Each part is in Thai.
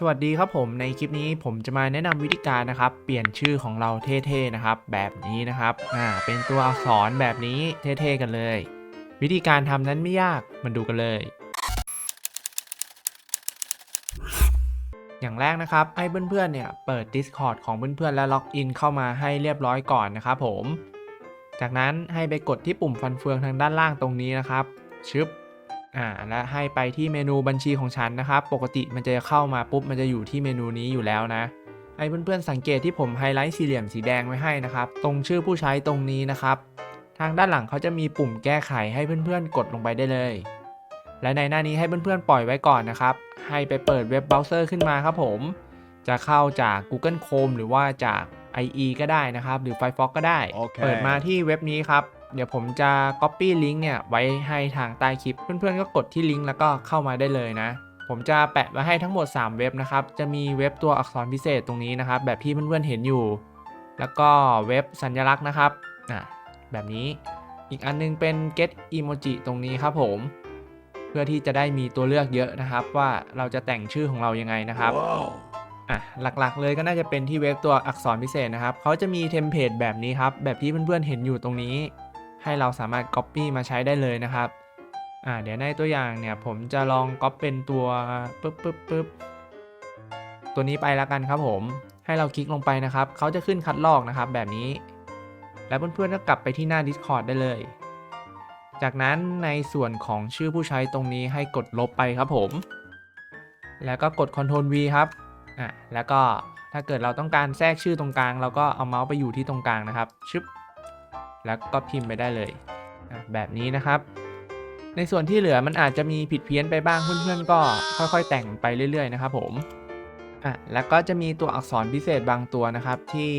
สวัสดีครับผมในคลิปนี้ผมจะมาแนะนำวิธีการนะครับ เปลี่ยนชื่อของเราเท่ๆนะครับ แบบนี้นะครับอ่าเป็นตัวอักษรแบบนี้เท่ๆกันเลย วิธีการทำนั้นไม่ยากมันดูกันเลย อย่างแรกนะครับให้เพื่อนๆเนี่ยเปิด Discord ของเพื่อนๆและล็อกอินเข้ามาให้เรียบร้อยก่อนนะครับผม จากนั้นให้ไปกดที่ปุ่มฟันเฟืองทางด้านล่างตรงนี้นะครับชึบ อ่าและให้ไปที่เมนูบัญชีของฉันนะครับ ปกติมันจะเข้ามาปุ๊บมันจะอยู่ที่เมนูนี้อยู่แล้วนะให้เพื่อนๆสังเกตที่ผมไฮไลท์สี่เหลี่ยมสีแดงไว้ให้นะครับ ตรงชื่อผู้ใช้ตรงนี้นะครับ ทางด้านหลังเขาจะมีปุ่มแก้ไขให้เพื่อนๆ กดลงไปได้เลย และในหน้านี้ให้เพื่อนๆ ปล่อยไว้ก่อนนะครับ ให้ไปเปิดเว็บเบราว์เซอร์ขึ้นมาครับผม จะเข้าจาก Google Chrome หรือว่าจาก IE ก็ได้นะครับ หรือ Firefox ก็ได้โอเคเปิดมาที่เว็บนี้ครับ เดี๋ยวผมจะ Copy ลิงก์เนี่ยไว้ให้ทางใต้คลิป เพื่อนๆก็กดที่ลิงก์แล้วก็เข้ามาได้เลยนะ ผมจะแปะไว้ให้ทั้งหมด 3 เว็บนะครับ จะมีเว็บตัวอักษรพิเศษตรงนี้นะครับ แบบที่เพื่อนๆเห็นอยู่ แล้วก็เว็บสัญลักษณ์นะครับอะแบบนี้อีกอันนึงเป็น get emoji ตรงนี้ครับผม เพื่อที่จะได้มีตัวเลือกเยอะนะครับ ว่าเราจะแต่งชื่อของเรายังไงนะครับว้าวอะหลักๆเลยก็น่าจะเป็นที่เว็บตัวอักษรพิเศษนะครับ เขาจะมีเทมเพลตแบบนี้ครับ แบบที่เพื่อนๆเห็นอยู่ตรงนี้ ให้เราสามารถ Copy มาใช้ได้เลยนะครับอ่าเดี๋ยวในตัวอย่างเนี่ยผมจะลองก๊อปเป็นตัวปึ๊บปึ๊บปึ๊บตัวนี้ไปแล้วกันครับผม ให้เราคลิกลงไปนะครับเขาจะขึ้นคัดลอกนะครับแบบนี้ แล้วเพื่อนๆก็กลับไปที่หน้า Discord ได้เลย จากนั้นในส่วนของชื่อผู้ใช้ตรงนี้ให้กดลบไปครับผม แล้วก็กด Ctrl V ครับอะแล้วก็ถ้าเกิดเราต้องการแทรกชื่อตรงกลาง เราก็เอาเมาส์ไปอยู่ที่ตรงกลางนะครับชึบ แล้วก็พิมพ์ไปได้เลยอะแบบนี้นะครับ ในส่วนที่เหลือมันอาจจะมีผิดเพี้ยนไปบ้างเพื่อนๆก็ค่อยๆ แต่งไปเรื่อย ๆ นะครับผมอะแล้วก็จะมีตัวอักษรพิเศษบางตัวนะครับ ที่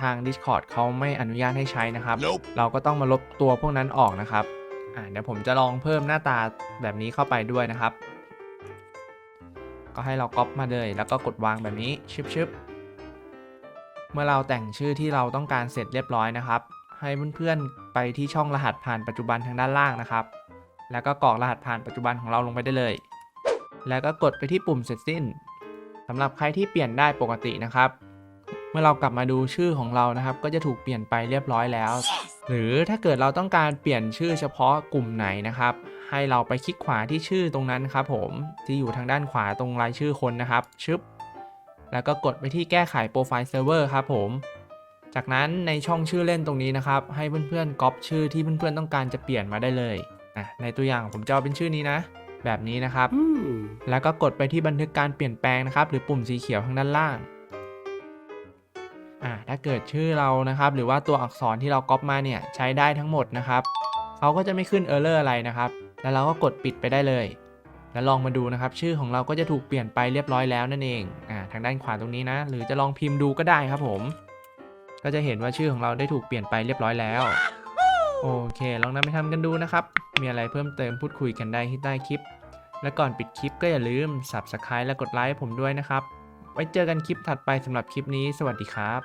ทาง Discord เขาไม่อนุญาตให้ใช้นะครับ Nope เราก็ต้องมาลบตัวพวกนั้นออกนะครับอะเดี๋ยวผมจะลองเพิ่มหน้าตาแบบนี้เข้าไปด้วยนะครับ ก็ให้เราก๊อปมาเลยแล้วก็กดวางแบบนี้ชึบชึบเมื่อเราแต่งชื่อที่เราต้องการเสร็จเรียบร้อยนะครับ ให้เพื่อนๆไปที่ช่องรหัสผ่านปัจจุบันทางด้านล่างนะครับ แล้วก็กรอกรหัสผ่านปัจจุบันของเราลงไปได้เลย แล้วก็กดไปที่ปุ่มเสร็จสิ้นสำหรับใครที่เปลี่ยนได้ปกตินะครับ เมื่อเรากลับมาดูชื่อของเรานะครับ ก็จะถูกเปลี่ยนไปเรียบร้อยแล้ว หรือถ้าเกิดเราต้องการเปลี่ยนชื่อเฉพาะกลุ่มไหนนะครับ ให้เราไปคลิกขวาที่ชื่อตรงนั้นครับผมที่อยู่ทางด้านขวาตรงรายชื่อคนนะครับชึบแล้วก็กดไปที่แก้ไขโปรไฟล์เซิร์ฟเวอร์ครับผม จากนั้นในช่องชื่อเล่นตรงนี้นะครับ ให้เพื่อนๆก๊อปชื่อที่เพื่อนๆต้องการจะเปลี่ยนมาได้เลยอะในตัวอย่างผมจะเอาเป็นชื่อนี้นะ แบบนี้นะครับ Hmm. แล้วก็กดไปที่บันทึกการเปลี่ยนแปลงนะครับ หรือปุ่มสีเขียวข้างด้านล่างอ่าถ้าเกิดชื่อเรานะครับ หรือว่าตัวอักษรที่เราก๊อปมาเนี่ยใช้ได้ทั้งหมดนะครับเขาก็จะไม่ขึ้นเออร์เลอร์อะไรนะครับ แล้วเราก็กดปิดไปได้เลยแล้วลองมาดูนะครับ ชื่อของเราก็จะถูกเปลี่ยนไปเรียบร้อยแล้วนั่นเองอ่าทางด้านขวาตรงนี้นะ หรือจะลองพิมพ์ดูก็ได้ครับผม ก็จะเห็นว่าชื่อของเราได้ถูกเปลี่ยนไปเรียบร้อยแล้ว โอเค ลองนำไปทำกันดูนะครับ มีอะไรเพิ่มเติมพูดคุยกันได้ที่ใต้คลิป และก่อนปิดคลิปก็อย่าลืม Subscribe และกดไลค์ผมด้วยนะครับ ไว้เจอกันคลิปถัดไปสำหรับคลิปนี้ สวัสดีครับ